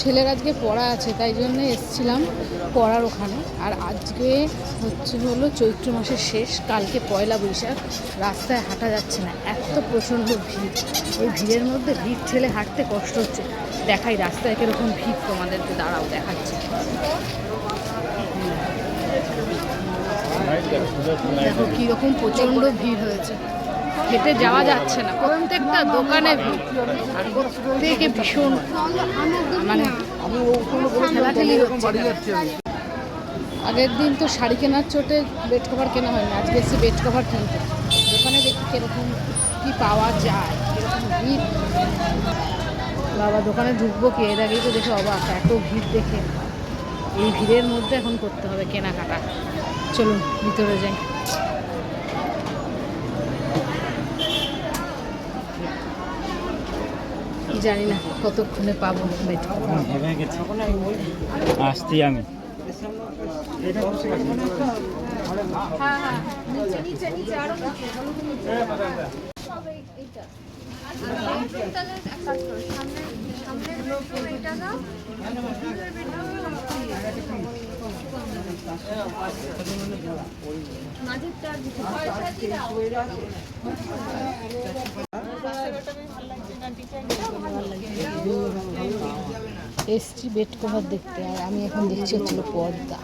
ছেলের আজকে পড়া আছে, তাই জন্য এসছিলাম পড়ার ওখানে। আর আজকে হচ্ছে হলো চৈত্র মাসের শেষ, কালকে পয়লা বৈশাখ। রাস্তায় হাঁটা যাচ্ছে না, এত প্রচণ্ড ভিড়। এই ভিড়ের মধ্যে ভিড় ঠেলে হাঁটতে কষ্ট হচ্ছে। দেখাই রাস্তায় কীরকম ভিড় তোমাদেরকে, দাঁড়াও, দেখাচ্ছে। দেখো কীরকম প্রচণ্ড ভিড় হয়েছে। হেঁটে যাওয়া যাচ্ছে না। প্রত্যেকটা দোকানে প্রত্যেকে ভীষণ মানে আগের দিন তো শাড়ি কেনার চোটে বেড কভার কেনা হয়নি আজকে এসে বেড কভার কিনতে। দোকানে দেখি কীরকম কি পাওয়া যায়, কীরকম ভিড়। বাবা দোকানে ঢুকবো কি, এর আগেই তো দেখে অবাক, এত ভিড় দেখে। এই ভিড়ের মধ্যে এখন করতে হবে কেনাকাটা। চলুন, ভিতরে যাই। জানি না কতক্ষণে পাবো বেড আসছি আমি হ্যাঁ এসছি বেড কভার দেখতে, আর আমি এখন দেখছি হচ্ছিল পর্দা।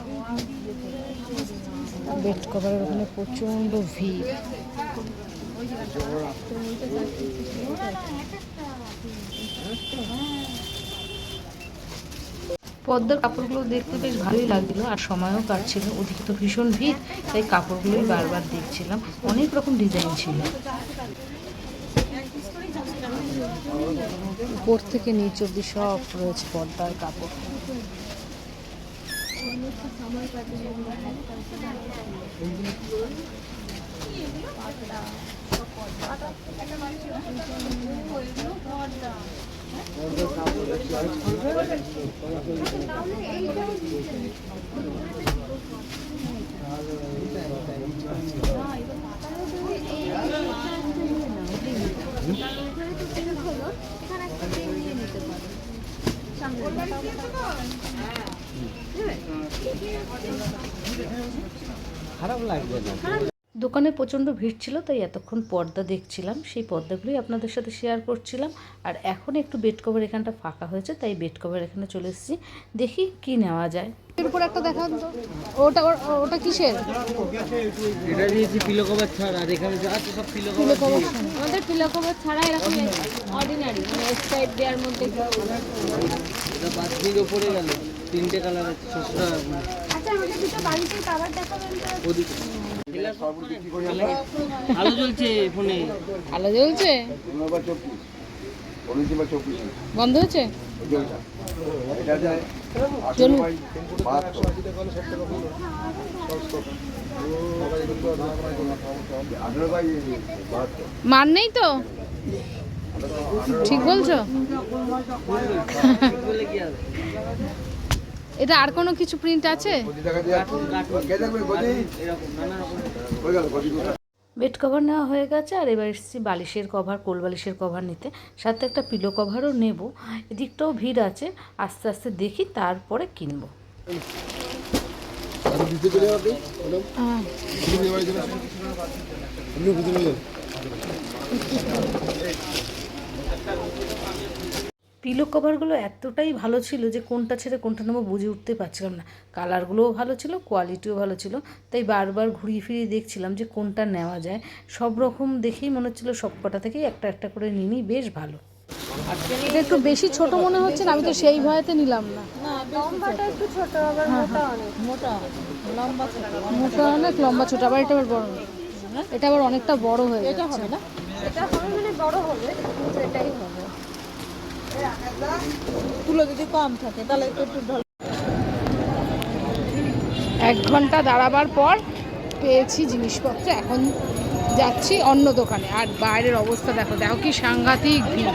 বেড কভারের ওখানে প্রচণ্ড ভিড়। পদ্মার কাপড়গুলো দেখতে বেশ ভালোই লাগছিল আর সময়ও কাটছিল। ওদিকে তো ভীষণ ভিড়, তাই কাপড়গুলোই বারবার দেখছিলাম। অনেক রকম ডিজাইন ছিল। উপর থেকে নিচ অব্দি সব রয়েছে পর্দার কাপড়। খারাপ লাগবে না। দোকানে প্রচণ্ড ভিড় ছিল তাই এতক্ষণ পর্দা দেখছিলাম। সেই পর্দাগুলোই আপনাদের সাথে শেয়ার করছিলাম। আর এখন একটু বেড কভার এখানটা ফাঁকা হয়েছে তাই বেড কভার এখানে চলে এসেছি। দেখি কি নেওয়া যায়। এর উপর একটা দেখান তো। ওটা ওটা কিসের? এটা দিয়েছি পিলো কভার ছাড়া। আর এখানে যা আছে সব পিলো কভার কভার আমাদের পিলো কভার ছাড়া এরকম মানে দেওয়ার মধ্যে এটা গেল। তিনটে কালার আছে ছশো টাকা আচ্ছা আমাদের দুটো বাড়িতে কাভার দেখাবেন ওদিকে। আলো? জ্বলছে ফোনে। আলো জ্বলছে? বন্ধ বাহাত্তর। মান নেই তো? ঠিক বলছো? এটা আর কোনো কিছু প্রিন্ট আছে? বেড কভার নেওয়া হয়ে গেছে আর এবার এসেছি বালিশের কভার কোল বালিশের কভার নিতে। সাথে একটা পিলো কভারও নেব। এদিকটাও ভিড় আছে আস্তে আস্তে দেখি তারপরে কিনবো। হ্যাঁ। পিলো কভারগুলো এতটাই ভালো ছিল যে কোনটা ছেড়ে কোনটা নেব বুঝে উঠতে পারছিলাম না। কালারগুলোও ভালো ছিল কোয়ালিটিও ভালো ছিল। তাই বারবার ঘুরিয়ে ফিরিয়ে দেখছিলাম যে কোনটা নেওয়া যায়। সব রকম দেখেই মনে হচ্ছিল সব কটা থেকেই একটা একটা করে নিয়ে নিই বেশ ভালো। এটা একটু বেশি ছোট মনে হচ্ছে না আমি তো সেই ভয়েতে নিলাম না। লম্বাটা একটু ছোট আবার মোটা অনেক। মোটা লম্বা ছোট। মোটা অনেক লম্বা ছোট আবার এটা আবার বড় এটা আবার অনেকটা বড় হয়ে যাচ্ছে হবে না? এটা হবে মানে বড় হবে সেটাই হবে। তুলো যদি কম থাকে, তাহলে একটু এক ঘণ্টা দাঁড়াবার পর পেয়েছি জিনিসপত্র, এখন যাচ্ছি অন্য দোকানে। আর বাইরের অবস্থা দেখো দেখো কি সাংঘাতিক ভিড়।